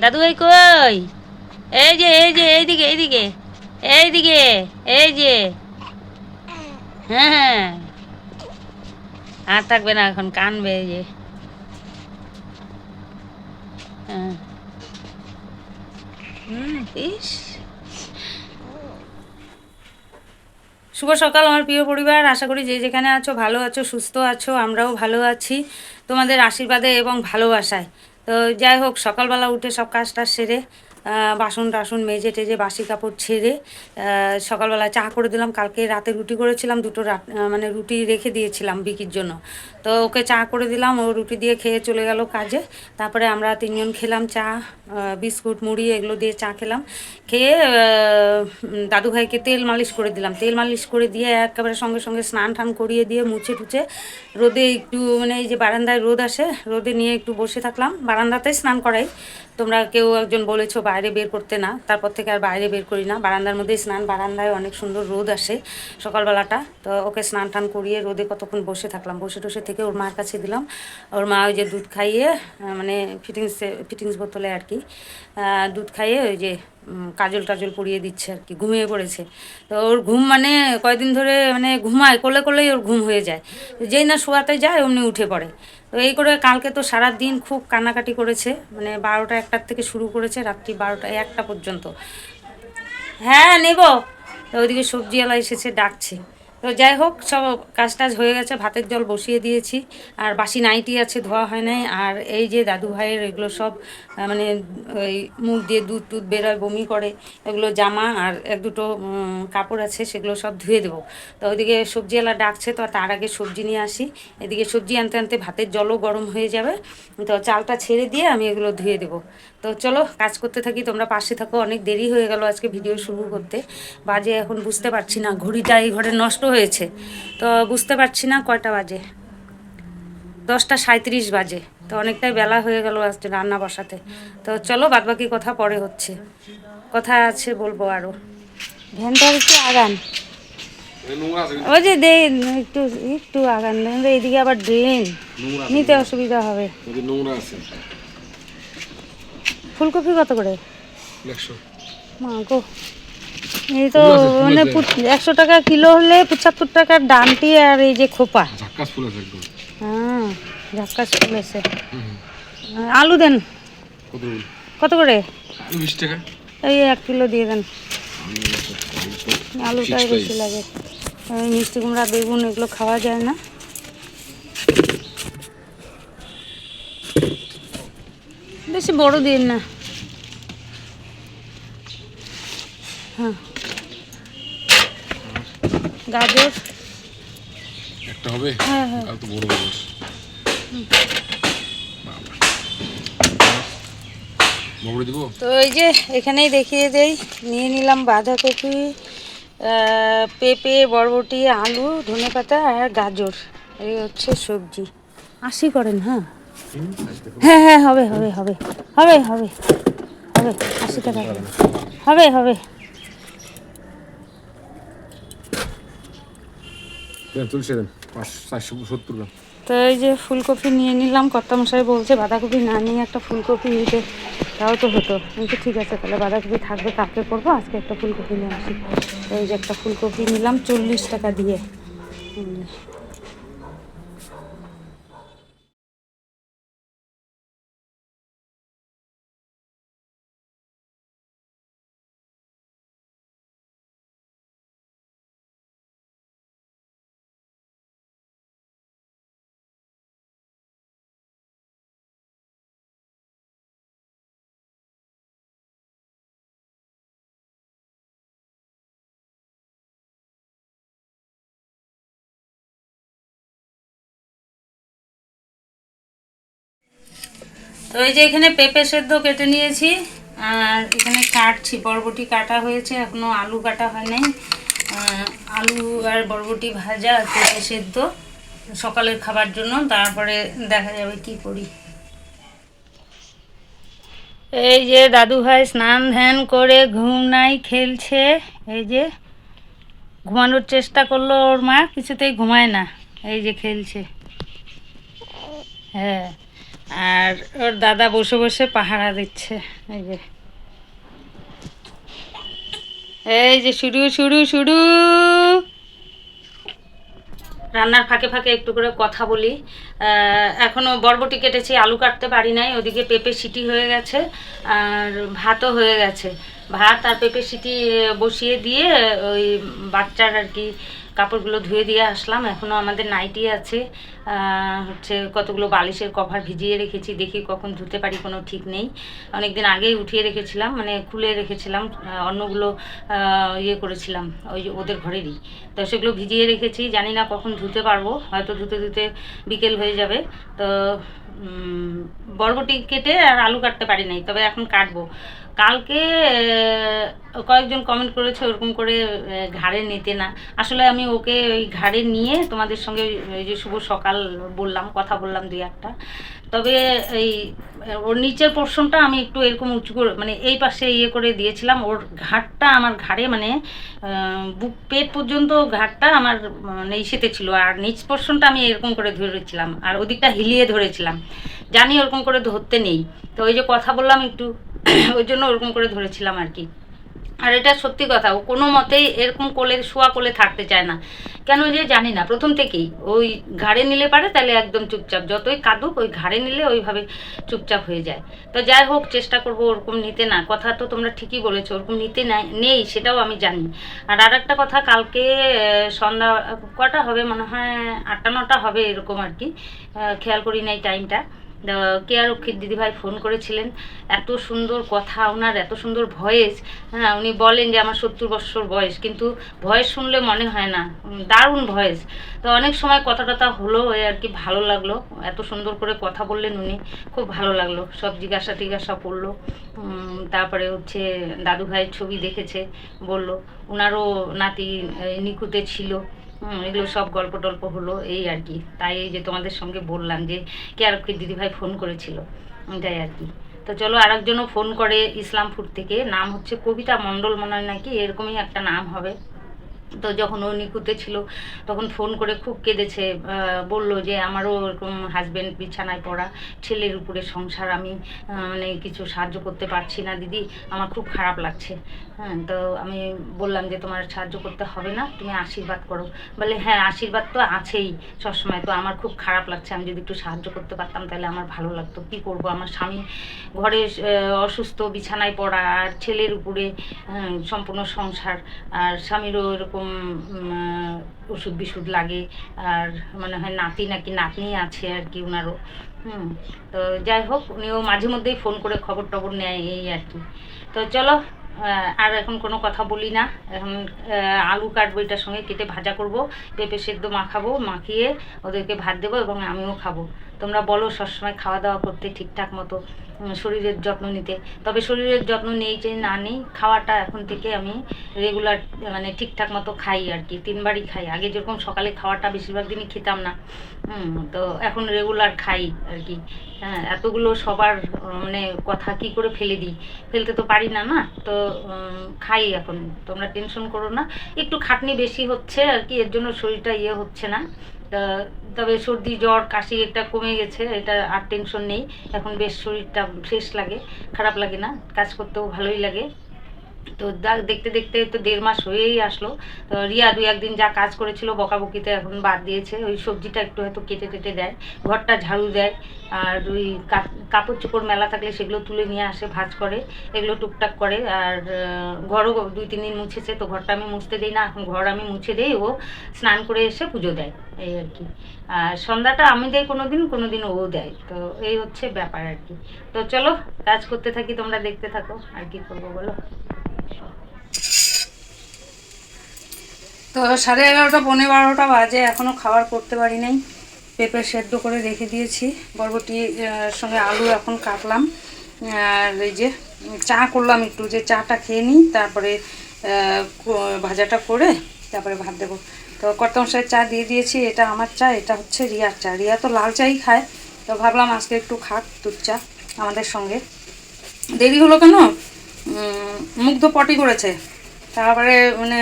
দাদু ভাই কই? এই যে এই যে এইদিকে এইদিকে এইদিকে এই যে। হ্যাঁ হ্যাঁ। আর থাকবে না, এখন কানবে এই যে। হ্যাঁ। শুভ সকাল, আমার প্রিয় পরিবার। আশা করি যে যেখানে আছো, ভালো আছো, সুস্থ আছো, আমরাও ভালো আছি। তোমাদের আশীর্বাদে এবং ভালোবাসায়। তো যাই হোক সকালবেলা উঠে সব কাজটা সেরে বাসন টাসন মেজে টেজে বাসি কাপড় ছেড়ে সকালবেলা চা করে দিলাম। কালকে রাতে রুটি করেছিলাম, দুটো মানে রুটি রেখে দিয়েছিলাম বিকির জন্য। তো ওকে চা করে দিলাম, ও রুটি দিয়ে খেয়ে চলে গেল কাজে। তারপরে আমরা তিনজন খেলাম চা বিস্কুট, মুড়ি এগুলো দিয়ে চা খেলাম। খেয়ে দাদু ভাইকে তেল মালিশ করে দিলাম। তেল মালিশ করে দিয়ে একেবারে সঙ্গে সঙ্গে স্নান টান করিয়ে দিয়ে মুছে টুছে রোদে একটু মানে এই যে বারান্দায় রোদ আসে, রোদে নিয়ে একটু বসে থাকলাম। বারান্দাতে স্নান করাই। তোমরা কেউ একজন বলেছ বাইরে বের করতে না, তারপর থেকে আর বাইরে বের করি না। বারান্দার মধ্যেই স্নান, বারান্দায় অনেক সুন্দর রোদ আসে সকালবেলাটা। তো ওকে স্নান টান করিয়ে রোদে কতক্ষণ বসে থাকলাম, বসে টসে থেকে ওর মার কাছে দিলাম। ওর মা ওই যে দুধ খাইয়ে মানে ফিটিংস ফিটিংস বোতলে আর কি দুধ খাইয়ে ওই যে কাজল টাজল পরিয়ে দিচ্ছে আর কি, ঘুমিয়ে পড়েছে। তো ওর ঘুম মানে কয়দিন ধরে মানে ঘুমায়, কোলে কোলেই ওর ঘুম হয়ে যায়। যেই না শোয়াতে যায়, অমনি উঠে পড়ে। তো এই করে কালকে তো সারা দিন খুব কান্নাকাটি করেছে। মানে বারোটা একটার থেকে শুরু করেছে, রাত্রি বারোটা একটা পর্যন্ত। হ্যাঁ নেব। ওইদিকে সবজিওয়ালা এসেছে, ডাকছে। তো যাই হোক, সব কাজ টাজ হয়ে গেছে, ভাতের জল বসিয়ে দিয়েছি। আর বাসি নাইটি আছে, ধোয়া হয় নাই। আর এই যে দাদু ভাইয়ের এগুলো সব মানে ওই মুখ দিয়ে দুধ টুধ বেরোয়, বমি করে, এগুলো জামা আর এক দুটো কাপড় আছে, সেগুলো সব ধুয়ে দেবো। তো ওইদিকে সবজিওয়ালা ডাকছে, তো তার আগে সবজি নিয়ে আসি। এদিকে সবজি আনতে আনতে ভাতের জলও গরম হয়ে যাবে। তো চালটা ছেড়ে দিয়ে আমি এগুলো ধুয়ে দেবো। তো চলো কাজ করতে থাকি তোমরা পাশে থাকো অনেক দেরি হয়ে গেল আজকে ভিডিও শুরু করতে। বাজে এখন বুঝতে পারছি না ঘড়িটা এই ঘরে নষ্ট হয়েছে। তো বুঝতে পারছি না কয়টা বাজে? দশটা সাঁত্রিশ বাজে তো অনেকটাই বেলা হয়ে গেল আজকে রান্না বসাতে। তো চলো বাদবাকি কথা পরে হচ্ছে। কথা আছে বলব আরও ভ্যানটা একটু আগান। ওই যে দেন একটু একটু আগান। এইদিকে আবার ড্রেন। নিতে অসুবিধা হবে। নোংরা আছে। ফুলকপি কত করে? মা গো। এই তো মানে একশো টাকা কিলো হলে পঁচাত্তর টাকার ডানটি আর এই যে খোপা। হ্যাঁ ঝাক্কাস ফুল আছে। আলু দেন। কত করে বিশ টাকা। এই এক কিলো দিয়ে দেন। আলুটাই বেশি লাগে। মিষ্টি কুমড়া বেগুন এগুলো খাওয়া যায় না। বেশি বড় দিন না। হ্যাঁ। গাজর। একটা হবে? হ্যাঁ হ্যাঁ। তো বড় তো এই যে এখানেই দেখিয়ে দেই নিয়ে নিলাম বাঁধাকপি পেঁপে বরবটি আলু ধনেপাতা আর গাজর। এই হচ্ছে সবজি। আশি করেন হ্যাঁ। হ্যাঁ হ্যাঁ হবে হবে হবে হবে হবে হবে আশি টাকা। হবে হবে। তো এই যে ফুলকপি নিয়ে নিলাম কর্তামশাই বলছে বাঁধাকপি না নিয়ে একটা ফুলকপি নিতে তাও তো হতো। কিন্তু ঠিক আছে তাহলে বাঁধাকপি থাকবে কাকে করব আজকে একটা ফুলকপি নিয়ে আসি। তো এই যে একটা ফুলকপি নিলাম চল্লিশ টাকা দিয়ে। তো এই যে এখানে পেঁপে সেদ্ধ কেটে নিয়েছি, আর এখানে কাটছি, বরবটি কাটা হয়েছে, এখনও আলু কাটা হয় নাই। আলু আর বরবটি ভাজা আর পেঁপে সেদ্ধ সকালের খাবার জন্য, তারপরে দেখা যাবে কি করি। এই যে দাদু ভাই স্নান ধ্যান করে ঘুম নাই খেলছে, এই যে ঘুমানোর চেষ্টা করল ওর মা, কিছুতেই ঘুমায় না, এই যে খেলছে। হ্যাঁ। আর ওর দাদা বসে বসে পাহারা দিচ্ছে। এই যে। এই যে শুরু শুরু শুরু। রান্নার ফাঁকে ফাঁকে একটু করে কথা বলি। এখনও বরবটি কেটেছি, আলু কাটতে পারি নাই। ওদিকে পেঁপে সিটি হয়ে গেছে, আর ভাতও হয়ে গেছে। ভাত আর পেঁপে সিটি বসিয়ে দিয়ে ওই বাচ্চার আর কি কাপড়গুলো ধুয়ে দিয়ে আসলাম। এখনও আমাদের নাইটি আছে। হচ্ছে কতগুলো বালিশের কভার ভিজিয়ে রেখেছি। দেখি কখন ধুতে পারি, কোনো ঠিক নেই। অনেক দিন আগেই উঠিয়ে রেখেছিলাম মানে খুলে রেখেছিলাম। অন্যগুলো ইয়ে করেছিলাম, ওই ওদের ঘরেরই। তো সেগুলো ভিজিয়ে রেখেছি। জানি না কখন ধুতে পারব। হয়তো ধুতে ধুতে বিকেল হয়ে যাবে। তো বরবটি কেটে আর আলু কাটতে পারি নাই। তবে এখন কাটবো। কালকে কয়েকজন কমেন্ট করেছে, ওরকম করে ঘাড়ে নিতে না। আসলে আমি ওকে ওই ঘাড়ে নিয়ে তোমাদের সঙ্গে ওই যে শুভ সকাল বললাম, কথা বললাম দুই একটা। তবে এই ওর নিচের পোর্শনটা আমি একটু এরকম উঁচু করে মানে এই পাশে ইয়ে করে দিয়েছিলাম। ওর ঘাটটা আমার ঘাড়ে মানে বুক পেট পর্যন্ত ঘাটটা আমার মানে ইসেতে ছিল। আর নিচ পোর্শনটা আমি এরকম করে ধরেছিলাম। আর ওদিকটা হিলিয়ে ধরেছিলাম। জানি ওরকম করে ধরতে নেই। তো ওই যে কথা বললাম একটু ওই জন্য ওরকম করে ধরেছিলাম আর কি। আর এটা সত্যি কথা, ও কোনো মতেই এরকম কোলে, শোয়া কোলে থাকতে চায় না। কেন যে জানি না, প্রথম থেকেই ওই ঘাড়ে নিলে পারে, তাহলে একদম চুপচাপ, যতই কাঁদুক ওই ঘাড়ে নিলে ওইভাবে চুপচাপ হয়ে যায়। তো যাই হোক, চেষ্টা করব ওরকম নিতে না। কথা তো তোমরা ঠিকই বলেছ, ওরকম নিতে নাই- নেই, সেটাও আমি জানি। আর আর একটা কথা, কালকে সন্ধ্যা, কটা হবে মনে হয়? আটটা, নটা হবে এরকম আর কি। খেয়াল করি নাই টাইমটা কেয়ার রক্ষিত দিদিভাই ফোন করেছিলেন? এত সুন্দর কথা, ওনার এত সুন্দর ভয়েস হ্যাঁ উনি বলেন যে, আমার সত্তর বছর বয়স। কিন্তু ভয়েস শুনলে মনে হয় না। দারুণ ভয়েস তো অনেক সময় কথা টথা হলো আর কি ভালো লাগল। এত সুন্দর করে কথা বললেন উনি, খুব ভালো লাগল। সব জিজ্ঞাসা টিজ্ঞাসা করল। তারপরে হচ্ছে দাদু ভাইয়ের ছবি দেখেছে, বলল। ওনারও নাতি নিকুতে ছিল। হুম, এগুলো সব গল্প টল্প হলো এই আর কি। তাই এই যে তোমাদের সঙ্গে বললাম যে কে কেয়ারক্ষীর দিদিভাই ফোন করেছিল এটাই আর কি। তো চলো আরেকজনও ফোন করে ইসলামপুর থেকে নাম হচ্ছে কবিতা মণ্ডল মনে হয় নাকি এরকমই একটা নাম হবে। তো যখন ও নিকুতে ছিল তখন ফোন করে খুব কেঁদেছে বলল যে আমারও এরকম হাজব্যান্ড বিছানায় পড়া ছেলের উপরে সংসার আমি মানে কিছু সাহায্য করতে পারছি না দিদি আমার খুব খারাপ লাগছে। হ্যাঁ তো আমি বললাম যে তোমার সাহায্য করতে হবে না তুমি আশীর্বাদ করো। বলে হ্যাঁ আশীর্বাদ তো আছেই সবসময় তো আমার খুব খারাপ লাগছে আমি যদি একটু সাহায্য করতে পারতাম তাহলে আমার ভালো লাগতো। কি করব? আমার স্বামী ঘরে অসুস্থ বিছানায় পড়া আর ছেলের উপরে হ্যাঁ, সম্পূর্ণ সংসার আর স্বামীরও এরকম ওষুধ বিষুধ লাগে আর মনে হয় নাতি নাকি নাতনি আছে আর কি ওনারও হুম তো যাই হোক উনিও মাঝে মধ্যেই ফোন করে খবর টবর নেয় এই আর কি। তো চলো আর এখন কোনো কথা বলি না। এখন আলু কাটবো এটার সঙ্গে, কেটে ভাজা করব। পেঁপে সেদ্ধ মাখাবো, মাখিয়ে ওদেরকে ভাত দেবো এবং আমিও খাব। তোমরা বলো সবসময় খাওয়া দাওয়া করতে ঠিকঠাক মতো শরীরের যত্ন নিতে। তবে শরীরের যত্ন নেই যে না নেই, খাওয়াটা এখন থেকে আমি রেগুলার মানে ঠিকঠাক মতো খাই আর কি, তিনবারই খাই। আগে যেরকম সকালে খাওয়াটা বেশিরভাগ দিনই খেতাম না তো এখন রেগুলার খাই আর কি। হ্যাঁ এতগুলো সবার মানে কথা কি করে ফেলে দিই? ফেলতে তো পারি না না, তো খাই এখন। তোমরা টেনশন করো না, একটু খাটনি বেশি হচ্ছে আর কি, এর জন্য শরীরটা ইয়ে হচ্ছে না। তবে সর্দি, জ্বর, কাশি এটা কমে গেছে, এটা আর টেনশন নেই। এখন বেশ শরীরটা ফ্রেশ লাগে, খারাপ লাগে না, কাজ করতেও ভালোই লাগে। তো দেখতে দেখতে তো দেড় মাস হয়েই আসলো। তো রিয়া দু একদিন যা কাজ করেছিল বকাবকিতে এখন বাদ দিয়েছে। ওই সবজিটা একটু হয়তো কেটে টেটে দেয়, ঘরটা ঝাড়ু দেয়, আর ওই কাপড় চোপড় মেলা থাকলে সেগুলো তুলে নিয়ে আসে, ভাঁজ করে, এগুলো টুকটাক করে। আর ঘরও দুই তিন দিন মুছেছে, তো ঘরটা আমি মুছতে দিই না। এখন ঘর আমি মুছে দিই, ও স্নান করে এসে পুজো দেয়, এই আর কি। আর সন্ধ্যাটা আমি দেই কোনো দিন কোনো দিন ও দেয়। তো এই হচ্ছে ব্যাপার আর কি। তো চলো, কাজ করতে থাকি, তোমরা দেখতে থাকো, আর কি করব বলো? তো সাড়ে এগারোটা পনেরো বারোটা বাজে এখনও খাবার করতে পারি নাই। পেঁপে সেদ্ধ করে রেখে দিয়েছি। বরবটি সঙ্গে আলু এখন কাটলাম। আর এই যে, চা করলাম একটু, যে চাটা খেয়ে নিই, তারপরে ভাজাটা করে তারপরে ভাত দেবো। তো কর্তমশাই চা দিয়ে দিয়েছি, এটা আমার চা, এটা হচ্ছে রিয়ার চা। রিয়া তো লাল চাই খায়, তো ভাবলাম আজকে একটু খাক দুধ চা আমাদের সঙ্গে। দেরি হলো কেন? মুগ্ধ পটি করেছে। তারপরে মানে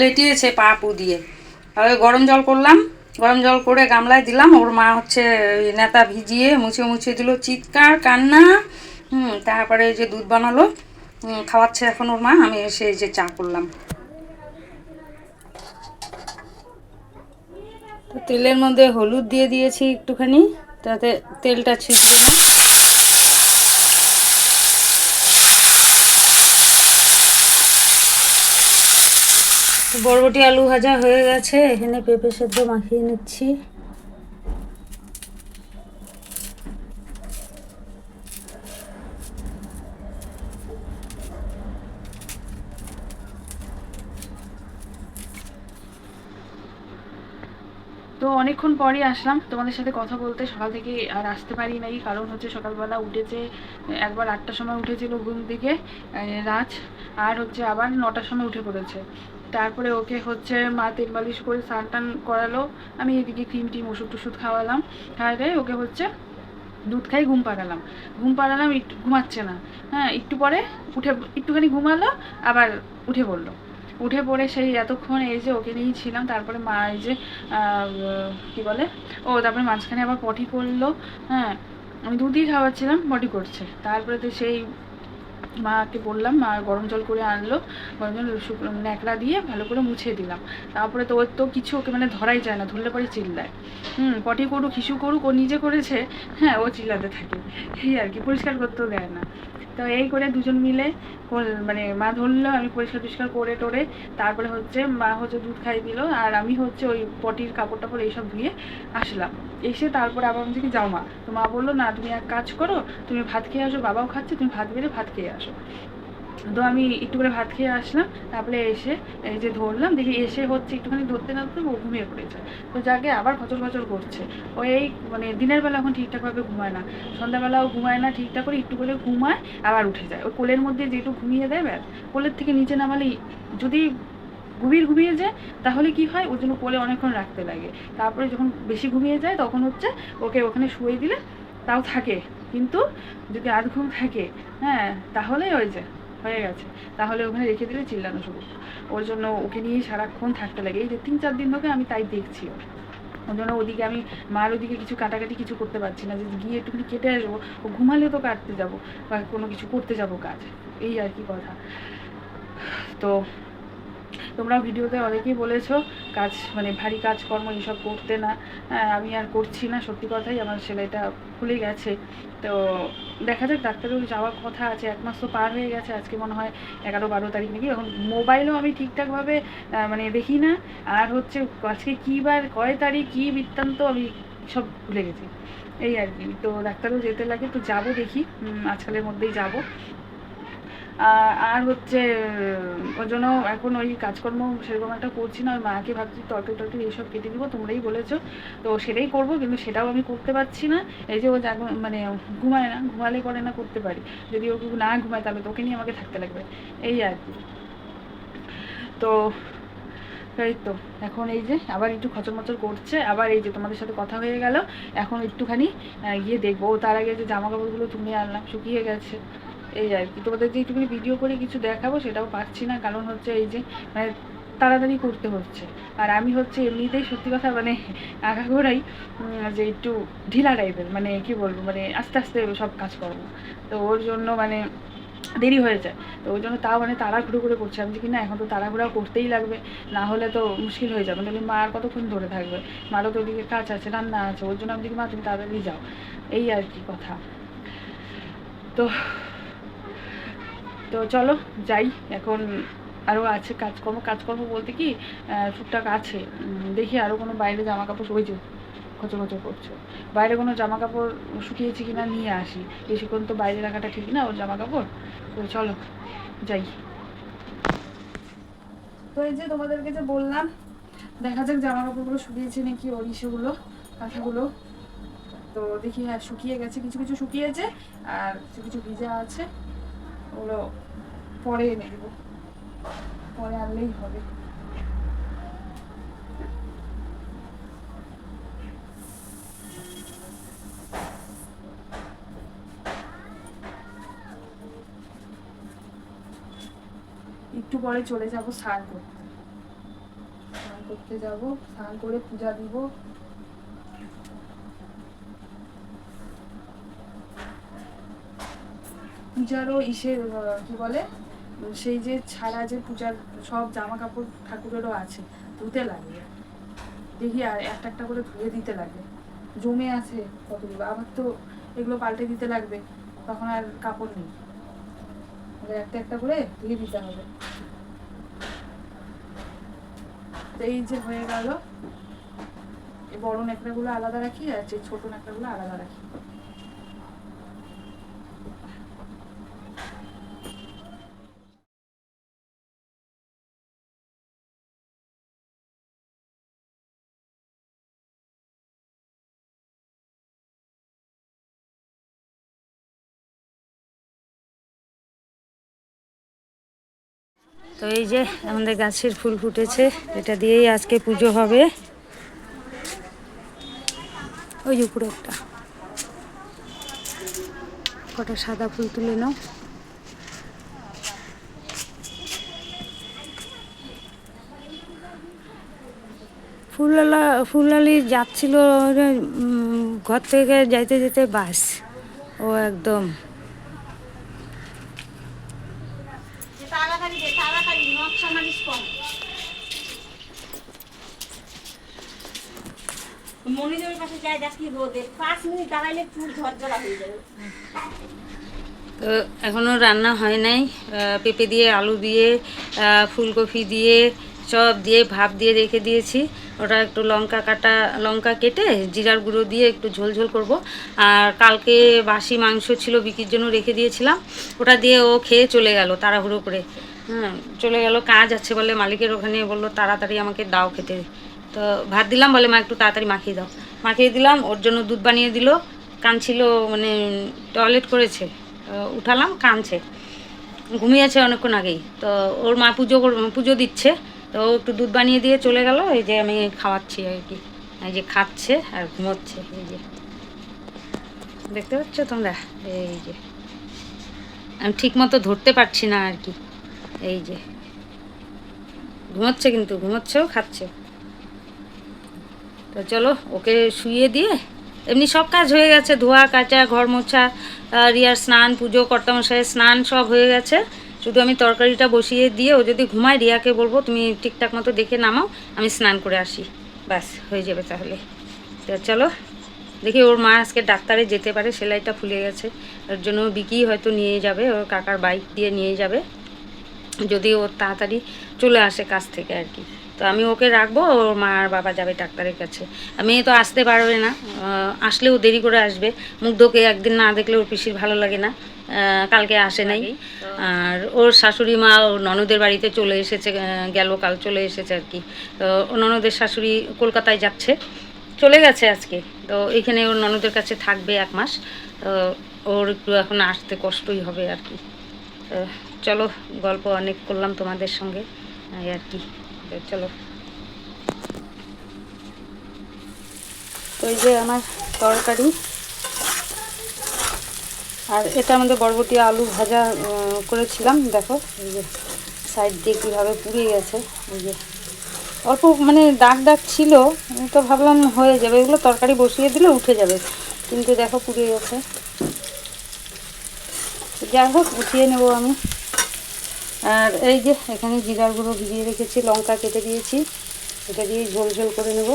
লেটিয়েছে পা পু দিয়ে। তারপরে গরম জল করলাম, গরম জল করে গামলায় দিলাম, ওর মা হচ্ছে নেতা ভিজিয়ে মুছে মুছে দিল, চিৎকার, কান্না, হুম, তারপরে যে দুধ বানালো খাওয়াচ্ছে এখন ওর মা, আমি এসে যে চা করলাম। তো তেলের মধ্যে হলুদ দিয়ে দিয়েছি একটুখানি, তাতে তেলটা ছিটবে না বরবটি আলু ভাজা হয়ে গেছে। এখানে পেঁপে সেদ্ধ মাখিয়ে নিচ্ছি। তো অনেকক্ষণ পরই আসলাম। তোমাদের সাথে কথা বলতে সকাল থেকে আর আসতে পারি নাই। কারণ হচ্ছে সকালবেলা উঠেছে, একবার আটটার সময় উঠেছিল ঘুম থেকে রাজ আর হচ্ছে আবার নটার সময় উঠে পড়েছে। তারপরে ওকে হচ্ছে মা তেল বালিশ করে স্নান টান করালো। আমি এদিকে ক্রিম টিম ওষুধ টষুধ খাওয়ালাম। খাওয়ালে ওকে হচ্ছে দুধ খাই, ঘুম পাড়ালাম। ঘুম পাড়ালাম, একটু ঘুমাচ্ছে না। হ্যাঁ একটু পরে উঠে, একটুখানি ঘুমালো, আবার উঠে পড়ল। উঠে পড়ে সেই এতক্ষণ এই যে ওকে নিয়েই ছিলাম, তারপরে মা এই যে কি বলে? ও, তারপরে মাঝখানে আবার পটি করল। হ্যাঁ আমি দুধই খাওয়াচ্ছিলাম, পটি করছে। তারপরে তো সেই মাকে বললাম, মা গরম জল করে আনলো, গরম জল ন্যাকড়া দিয়ে ভালো করে মুছে দিলাম। তারপরে তো ওর তো কিছু ওকে মানে ধরাই যায় না, ধরলে পরে চিল্লায়। হুম, পটি করুক হিসু করুক, ও নিজে করেছে হ্যাঁ ও চিল্লাতে থাকে। এই আর কি, পরিষ্কার করতেও দেয় না। তো এই করে দুজন মিলে মানে মা ধরলো, আমি পরিষ্কার টরিষ্কার করে টোরে, তারপরে হচ্ছে মা হচ্ছে দুধ খাই দিল, আর আমি হচ্ছে ওই পটির কাপড় টাপড় এইসব ধুয়ে আসলাম। এসে তারপরে আবার আমি কি, যাও মা। তো মা বলল, না, তুমি এক কাজ করো, তুমি ভাত খেয়ে আসো, বাবাও খাচ্ছে, তুমি ভাত বেড়ে ভাত খেয়ে আসো। তো আমি একটু করে ভাত খেয়ে আসলাম, তারপরে এসে এই যে ধরলাম, দেখি এসে হচ্ছে একটুখানি ধরতে না ধরতে ও ঘুমিয়ে পড়েছে। তো যাকে আবার ফচর ফচর করছে। ও এই মানে দিনের বেলা এখন ঠিকঠাকভাবে ঘুমায় না। সন্ধ্যাবেলাও ঘুমায় না, ঠিকঠাক করে একটু করে ঘুমায়, আবার উঠে যায়। ওই কোলের মধ্যে যেটু ঘুমিয়ে দেয়, ব্যাস, কোলের থেকে নিচে নামালে যদি গভীর ঘুমিয়ে যায়, তাহলে কি হয়? ওর জন্য কোলে অনেকক্ষণ রাখতে লাগে। তারপরে যখন বেশি ঘুমিয়ে যায়, তখন হচ্ছে ওকে ওখানে শুয়ে দিলে তাও থাকে। কিন্তু যদি আধ ঘুম থাকে হ্যাঁ তাহলেই ওই যে, হয়ে গেছে। তাহলে ওখানে রেখে দিলে চিল্লানো শুরু। ওর জন্য ওকে নিয়ে সারাক্ষণ থাকতে লাগে। এই যে তিন চার দিন ধরে আমি তাই দেখছি ওর। ওর জন্য ওদিকে আমি মার ওদিকে কিছু কাটাকাটি কিছু করতে পারছি না। যে গিয়ে একটুখানি কেটে আসব, ও ঘুমালে তো কাটতে যাব বা কোনো কিছু করতে যাব কাজ। এই আর কি কথা। তো তোমরা ভিডিওতে অনেকেই বলেছ কাজ মানে ভারী কাজকর্ম এইসব করতে না। হ্যাঁ, আমি আর করছি না সত্যি কথাই আমার সেলাইটা খুলে গেছে। তো দেখা যাক ডাক্তারের যাওয়ার কথা আছে এক মাস তো পার হয়ে গেছে আজকে মনে হয় এগারো বারো তারিখ নাকি। এখন মোবাইলও আমি ঠিকঠাকভাবে মানে দেখি না। আর হচ্ছে আজকে কী বার কয় তারিখ কী বৃত্তান্ত আমি সব ভুলে গেছি। এই আর কি। তো ডাক্তারও যেতে লাগে তো যাব দেখি। আজকালের মধ্যেই যাব। আর হচ্ছে, ওর জন্য এখন ওই কাজকর্ম সেরকম একটা করছি না, ওই মাকে ভাবছি তরকারি টরকারি এইসব কেটে দিব, তোমরাই বলেছ। তো সেটাই করব, কিন্তু সেটাও আমি করতে পারছি না। এই যে ও জাগ মানে ঘুমায় না, ঘুমালে করে না করতে পারি। যদি ও না ঘুমায়, তাহলে তোকে নিয়ে আমাকে থাকতে লাগবে। এই আর কি। তো, এই তো, এখন এই যে আবার একটু খচর মচর করছে, আবার এই যে তোমাদের সাথে কথা হয়ে গেল। এখন একটুখানি গিয়ে দেখব। তার আগে যে জামা কাপড়গুলো তুলে আনলাম, শুকিয়ে গেছে। এই আর কি। তোমাদের যে একটুখানি ভিডিও করে কিছু দেখাবো, সেটাও পারছি না, কারণ হচ্ছে এই যে মানে তাড়াতাড়ি করতে হচ্ছে। আর আমি হচ্ছে এমনিতেই সত্যি কথা মানে আগাগোড়াই যে একটু ঢিলা টাইপের মানে কি বলব মানে আস্তে আস্তে সব কাজ করব। তো ওর জন্য মানে দেরি হয়ে যায়। তো ওই জন্য তাও মানে তাড়াহুড়ো করে করছে। আমি যে কি না এখন তো তাড়াহুড়া করতেই লাগবে, না হলে তো মুশকিল হয়ে যাবে। তাহলে মা আর কতক্ষণ ধরে থাকবে? মারও তো ওদিকে কাজ আছে, রান্না আছে। ওর জন্য আমি দেখি মা তুমি তাড়াতাড়ি যাও। এই আর কি কথা। তো তো চলো যাই, এখন আরও আছে কাজকর্ম। কাজকর্ম বলতে কি টুকটাক আছে। দেখি আরও কোনো বাইরে জামা কাপড় ওই যে খচো খচো করছে। বাইরে কোনো জামা কাপড় শুকিয়েছি কিনা নিয়ে আসি। বেশিক্ষণ তো বাইরে রাখাটা ঠিক না ওর জামা কাপড় তো চলো যাই। তো এই যে তোমাদেরকে যে বললাম, দেখা যাক জামা কাপড়গুলো শুকিয়েছে নাকি ওর ইসেগুলো, কাঁথাগুলো। তো দেখি হ্যাঁ শুকিয়ে গেছে। কিছু কিছু শুকিয়েছে আর কিছু কিছু ভিজা আছে। ওগুলো পরে এনে দেবো। পরে আনলেই হবে। একটু পরে চলে যাব স্নান করতে। স্নান করতে যাব, স্নান করে পূজা দিব। পূজারও ইসের কি বলে, সেই যে ছাড়া যে পূজার সব জামা কাপড় ঠাকুরেরও আছে, ধুতে লাগে। দেখি আর একটা একটা করে ধুয়ে দিতে লাগে। জমে আছে কতগুলো আবার তো এগুলো পাল্টে দিতে লাগবে, তখন আর কাপড় নেই। একটা একটা করে ধুয়ে দিতে হবে। তো এই যে হয়ে গেল। বড় ন্যাকড়াগুলো আলাদা রাখি আর যে ছোট ন্যাকড়াগুলো আলাদা রাখি। তো এই যে আমাদের গাছের ফুল ফুটেছে, এটা দিয়েই আজকে পুজো হবে। ওই উপরে একটা। কটা সাদা ফুল তুলে নাও। ফুলালা ফুলালি যাচ্ছিল ঘর থেকে যাইতে যেতে বাস। ও একদম তাড়াতাড়ি দে পাশে যাই দেখি রোদে পাঁচ মিনিট দাঁড়াইলে চুল ঝরঝরা হয়ে যাবে। তো এখনও রান্না হয় নাই পেঁপে দিয়ে, আলু দিয়ে ফুলকপি দিয়ে, সব দিয়ে, ভাপ দিয়ে রেখে দিয়েছি। ওটা একটু লঙ্কা কাটা, লঙ্কা কেটে জিরার গুঁড়ো দিয়ে একটু ঝোল ঝোল করব। আর কালকে বাসি মাংস ছিল বিক্রির জন্য রেখে দিয়েছিলাম। ওটা দিয়ে ও খেয়ে চলে গেল, তাড়াহুড়ো করে। হ্যাঁ চলে গেল, কাজ আছে বলে মালিকের ওখানে বলল, তাড়াতাড়ি আমাকে দাও খেতে। তো ভাত দিলাম বলে, মা, একটু তাড়াতাড়ি মাখিয়ে দাও। মাখিয়ে দিলাম, ওর জন্য দুধ বানিয়ে দিল কাঁদছিল মানে টয়লেট করেছে উঠালাম কাঁদছে ঘুমিয়েছে অনেকক্ষণ আগেই, তো ওর মা পুজো পুজো দিচ্ছে, তো ও একটু দুধ বানিয়ে দিয়ে চলে গেল, এই যে আমি খাওয়াচ্ছি আর কি। এই যে খাচ্ছে আর ঘুমোচ্ছে, এই যে। দেখতে পাচ্ছ তোমরা? এই যে। আমি ঠিক মতো ধরতে পারছি না আর কি। এই যে। ঘুমোচ্ছে কিন্তু, ঘুমোচ্ছেও, খাচ্ছে। তো চলো, ওকে শুইয়ে দিয়ে, এমনি সব কাজ হয়ে গেছে, ধোয়া, কাচা, ঘর মোছা রিয়ার স্নান, পুজো, কর্তামশাইয়ের স্নান সব হয়ে গেছে। শুধু আমি তরকারিটা বসিয়ে দিয়ে, ও যদি ঘুমায়, রিয়াকে বলব, তুমি ঠিকঠাক মতো দেখে নামাও, আমি স্নান করে আসি। ব্যাস, হয়ে যাবে তাহলে। তো চলো, দেখি ওর মা আজকে ডাক্তারে যেতে পারে, সেলাইটা ফুলে গেছে। ওর জন্য বিকি হয়তো নিয়ে যাবে, ওর কাকার বাইক দিয়ে নিয়ে যাবে। যদি ও তাড়াতাড়ি চলে আসে কাজ থেকে আর কি। তো আমি ওকে রাখব ওর মা আর বাবা যাবে ডাক্তারের কাছে। মেয়ে তো আসতে পারবে না আসলেও দেরি করে আসবে। মুগ্ধকে একদিন না দেখলে ওর পিসির ভালো লাগে না কালকে আসে নাই। আর ওর শাশুড়ি মা ওর ননদের বাড়িতে চলে এসেছে গেল কাল চলে এসেছে আর কি। তো ওর ননদের শাশুড়ি কলকাতায় যাচ্ছে চলে গেছে আজকে। তো এখানে ওর ননদের কাছে থাকবে এক মাস তো ওর একটু এখন আসতে কষ্টই হবে আর কি। তো চলো, গল্প অনেক করলাম তোমাদের সঙ্গে। আর কি। চলো। এই যে আমার তরকারি। আর এটা আমাদের বরবটি আলু ভাজা করেছিলাম, দেখো। এই যে সাইড দিয়ে কীভাবে পুড়ে গেছে। এই যে অল্প মানে দাগ দাগ ছিল তো ভাবলাম হয়ে যাবে। এগুলো তরকারি বসিয়ে দিলে উঠে যাবে। কিন্তু দেখো পুড়ে গেছে। যাই হোক, উঠিয়ে নেব আমি। আর এই যে এখানে জিরার গুঁড়ো ভিজিয়ে রেখেছি, লঙ্কা কেটে দিয়েছি। এটা দিয়ে ঝোল ঝোল করে নেব।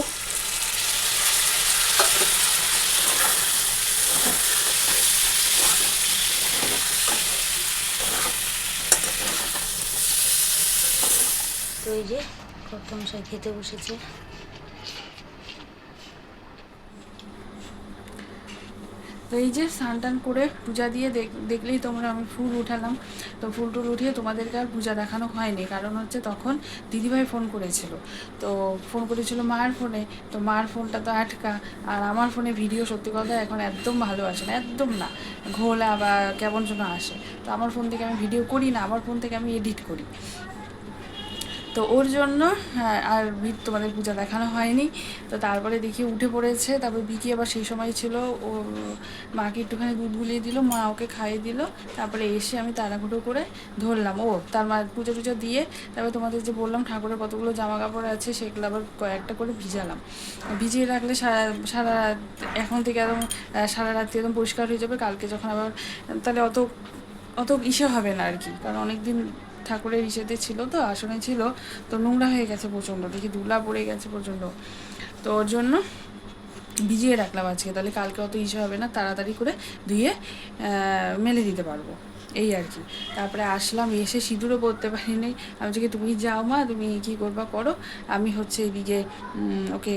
তো এই যে মশাই খেতে বসেছে। তো এই যে স্নান টান করে পূজা দিয়ে দেখ- দেখলেই তোমরা আমি ফুল উঠালাম। তো ফুল টুল উঠিয়ে তোমাদেরকে আর পূজা দেখানো হয়নি। কারণ হচ্ছে তখন দিদিভাই ফোন করেছিল। তো ফোন করেছিল মার ফোনে। তো মার ফোনটা তো আটকা। আর আমার ফোনে ভিডিও সত্যি কথা এখন একদম ভালো আসে না, একদম না। ঘোলা বা কেমন যেন আসে। তো আমার ফোন থেকে আমি ভিডিও করি না, আমার ফোন থেকে আমি এডিট করি। তো ওর জন্য হ্যাঁ, আর ভিত তোমাদের পূজা দেখানো হয়নি। তো তারপরে দেখি উঠে পড়েছে তারপর বিকি আবার সেই সময় ছিল ও মাকে একটুখানি দুধ গুলিয়ে দিল মা ওকে খাইয়ে দিল তারপরে এসে আমি তাড়াহুড়ো করে ধরলাম। ও তার মা পুজো টুজো দিয়ে তারপর তোমাদের যে বললাম ঠাকুরের কতগুলো জামা কাপড় আছে সেগুলো আবার কয়েকটা করে ভিজালাম। ভিজিয়ে রাখলে সারা সারা রাত এখন থেকে একদম সারা রাত্রি একদম পরিষ্কার হয়ে যাবে কালকে যখন আবার তাহলে অত অত ইসে হবে না আর কি কারণ অনেক দিন ঠাকুরের ইসেতে ছিল তো আসনে ছিল। তো নোংরা হয়ে গেছে প্রচণ্ড দেখি ধুলা পড়ে গেছে প্রচণ্ড। তো ওর জন্য ভিজিয়ে রাখলাম আজকে তাহলে কালকে অত ইসে হবে না তাড়াতাড়ি করে ধুয়ে মেলে দিতে পারব। এই আর কি। তারপরে আসলাম এসে সিঁদুরও পরতে পারিনি। আমি কি, তুমি যাও মা তুমি কী করবা করো। আমি হচ্ছে এদিকে ওকে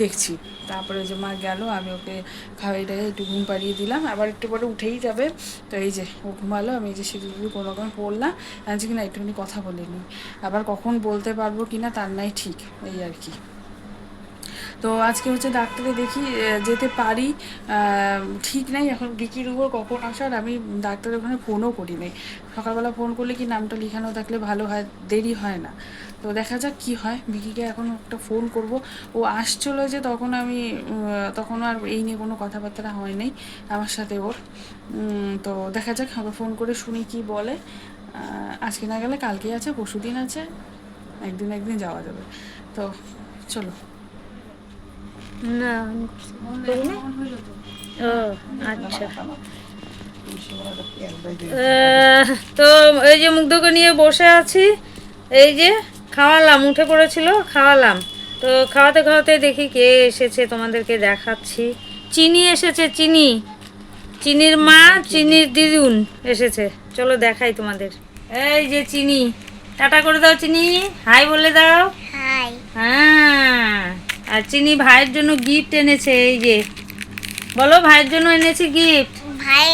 দেখছি। তারপরে যে মা গেল, আমি ওকে খাওয়াইটাকে একটু ঘুম পাড়িয়ে দিলাম। আবার একটু পরে উঠেই যাবে। তো এই যে, ও ঘুমালো, আমি এই যে সেগুলো কোনো রকম পড়লাম। আমি বলছি কি না, একটুখানি কথা বলে নিই আবার কখন বলতে পারব কি না, তার নাই ঠিক, এই আর কি। তো আজকে হচ্ছে ডাক্তারে দেখি যেতে পারি ঠিক নাই, এখন বিকির উপর কখন আসার আমি ডাক্তারের ওখানে ফোনও করি নাই সকালবেলা ফোন করলে কি নামটা লেখানো থাকলে ভালো হয়? দেরি হয় না। তো দেখা যাক কি হয়। বিকিকে এখন একটা ফোন করব। ও আসছিল যে তখন আমি তখন আর এই নিয়ে কোনো কথাবার্তা হয় নাই আমার সাথে ওর। তো দেখা যাক আবার ফোন করে শুনি কি বলে। আজকে না গেলে কালকে আছে পরশু দিন আছে। একদিন একদিন যাওয়া যাবে। তো চলো। না ও আচ্ছা। তো এই যে মুগ্ধকে নিয়ে বসে আছি এই যে খাওয়ালাম উঠে পড়েছিল খাওয়ালাম। তো খাওয়াতে খাওয়াতে দেখি কে এসেছে তোমাদেরকে দেখাচ্ছি। চিনি এসেছে চিনি। চিনির মা চিনির দিদুন এসেছে। চলো দেখাই তোমাদের। এই যে চিনি। টাটা করে দাও চিনি। হাই বলে দাও। হাই। হ্যাঁ। আর চিনি ভাইয়ের জন্য গিফট এনেছে এই যে। বলো ভাইয়ের জন্য এনেছি গিফট ভাই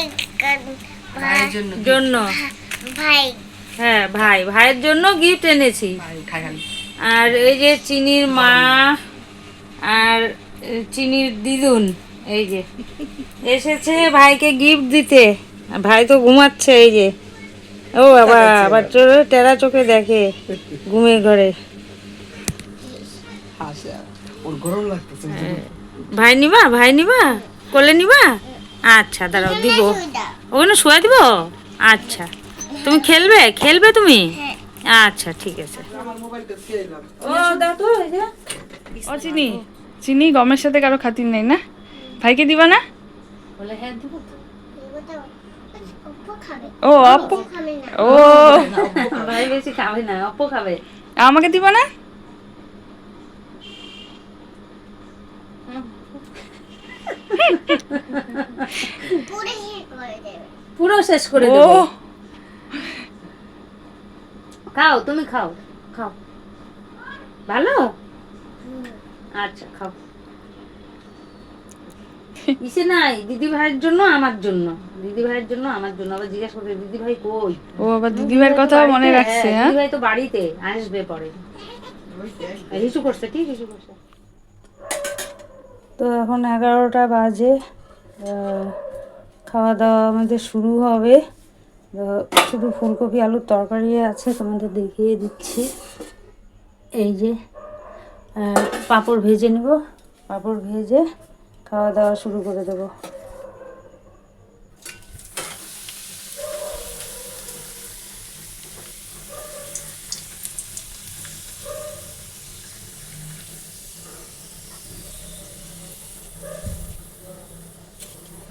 ভাইয়ের জন্য জন্য। ভাই হ্যাঁ ভাই। ভাইয়ের জন্য গিফট এনেছি। আর এই যে চিনির মা আর চিনির দিদুন এই যে। এসেছে ভাইকে গিফট দিতে। আর ভাই তো ঘুমাচ্ছে এই যে। ও বাবা আবার চোরে টেরা চোখে দেখে ঘুমের ঘরে। হ্যাঁ। ভাই নিবা ভাই নিবা? কোলে নিবা? আচ্ছা দাঁড়াও দিব। ওখানে শুয়ে দিব? আচ্ছা। তুমি খেলবে? খেলবে তুমি? আচ্ছা ঠিক আছে। ও ও চিনি। চিনি গমের সাথে কারও খাতির নেই না? ভাইকে দিবা না? হ্যাঁ দিব ও আপু ও। ভাই বেশি খাবে না অপ্পো খাবে। আমাকে দিবা না? পুরো শেষ করে ও দেবো। খাও তুমি খাও খাও। ভালো? আচ্ছা খাও। ইসে নাই দিদি ভাইয়ের জন্য আমার জন্য। দিদি ভাইয়ের জন্য আমার জন্য। আবার জিজ্ঞাসা করবে দিদি ভাই কই? ও আবার দিদিভাইয়ের কথা মনে রাখছে হ্যাঁ দিদি ভাই তো বাড়িতে আসবে পরে। হিসু করছে ঠিক? হিসু করছে। তো এখন এগারোটা বাজে আহ, খাওয়া দাওয়া আমাদের শুরু হবে। শুধু ফুলকপি, আলুর তরকারি আছে, তোমাদের দেখিয়ে দিচ্ছি। এই যে পাঁপড় ভেজে নেব। পাঁপড় ভেজে খাওয়া দাওয়া শুরু করে দেবো।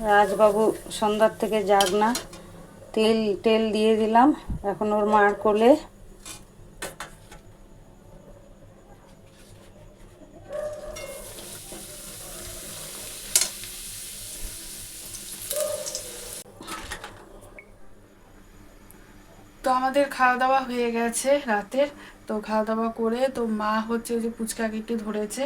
রাজবাবু সন্ধ্যার থেকে যাক না। তেল তেল দিয়ে দিলাম। এখন ওর মার কোলে। তো আমাদের খাওয়া দাওয়া হয়ে গেছে রাতের। তো খাওয়া দাওয়া করে তো মা হচ্ছে ওই যে পুচকাকে একটু ধরেছে।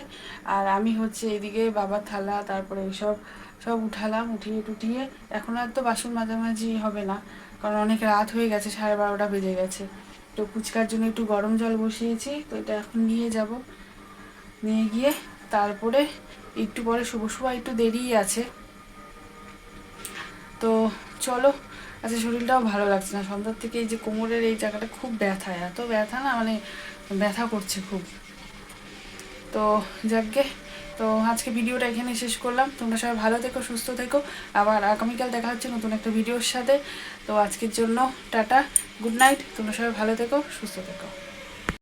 আর আমি হচ্ছে এদিকে বাবার থালা, তারপরে এইসব সব উঠালাম, উঠিয়ে টুটিয়ে। এখন আর তো বাসন মাঝামাঝি হবে না, কারণ অনেক রাত হয়ে গেছে, সাড়ে বারোটা বেজে গেছে। তো পুচকার জন্য একটু গরম জল বসিয়েছি, তো এটা এখন নিয়ে যাব। নিয়ে গিয়ে তারপরে একটু পরে শুভ শুভ একটু দেরিই আছে। তো চলো আচ্ছা শরীরটাও ভালো লাগছে না। সন্ধ্যার থেকে এই যে কোমরের এই জায়গাটা খুব ব্যথা, এত ব্যথা না মানে ব্যথা করছে খুব। তো যাকগে তো আজকে ভিডিওটা এখানে শেষ করলাম। তোমরা সবাই ভালো থেকো, সুস্থ থেকো। আবার আগামীকাল দেখা হচ্ছে নতুন একটা ভিডিওর সাথে। তো আজকের জন্য টাটা, গুড নাইট। তোমরা সবাই ভালো থেকো, সুস্থ থেকো।